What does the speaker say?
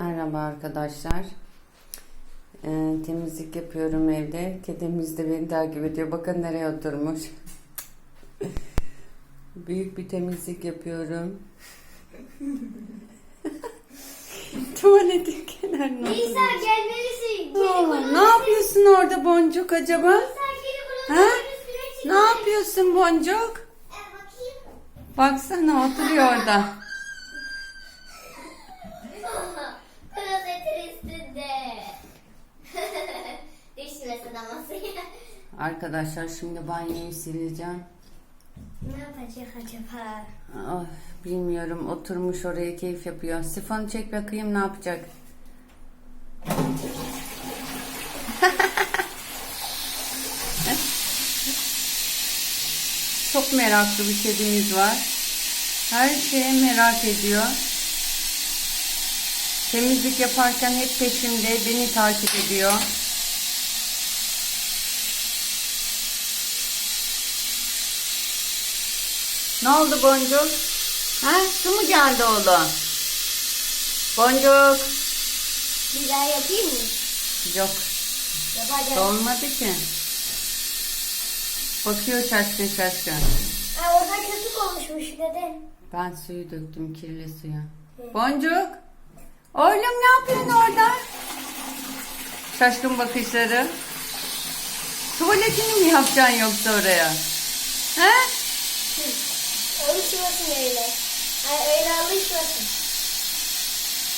Merhaba arkadaşlar. Ee, temizlik yapıyorum evde. Kedimiz de beni takip ediyor. Bakın nereye oturmuş. Büyük bir temizlik yapıyorum. Tuvaletin kenarına Nisa gelmelisin. Aa, ne yapıyorsun orada Boncuk acaba? Nisa geri Ha? Ne yapıyorsun Boncuk? E, bakayım. Baksana oturuyor orada. Arkadaşlar şimdi banyoyu sileceğim. Ne yapacak acaba? Ah, bilmiyorum oturmuş oraya keyif yapıyor. Sifonu çek bakayım ne yapacak. Çok meraklı bir kedimiz var. Her şeye merak ediyor. Temizlik yaparken hep peşimde beni takip ediyor. Ne oldu Boncuk? Ha? Su mu geldi oğlum? Boncuk. Bir daha yapayım mı? Yok. Yapacağım. Olmadı ki. Bakıyor şaşkın şaşkın. Ha, orada köpük olmuşmuş neden? Ben suyu döktüm kirli suya. Boncuk. Oğlum ne yapıyorsun orada? Şaşkın bakışları. Tuvaletini mi yapacaksın yoksa oraya? Konuşmasın mailer.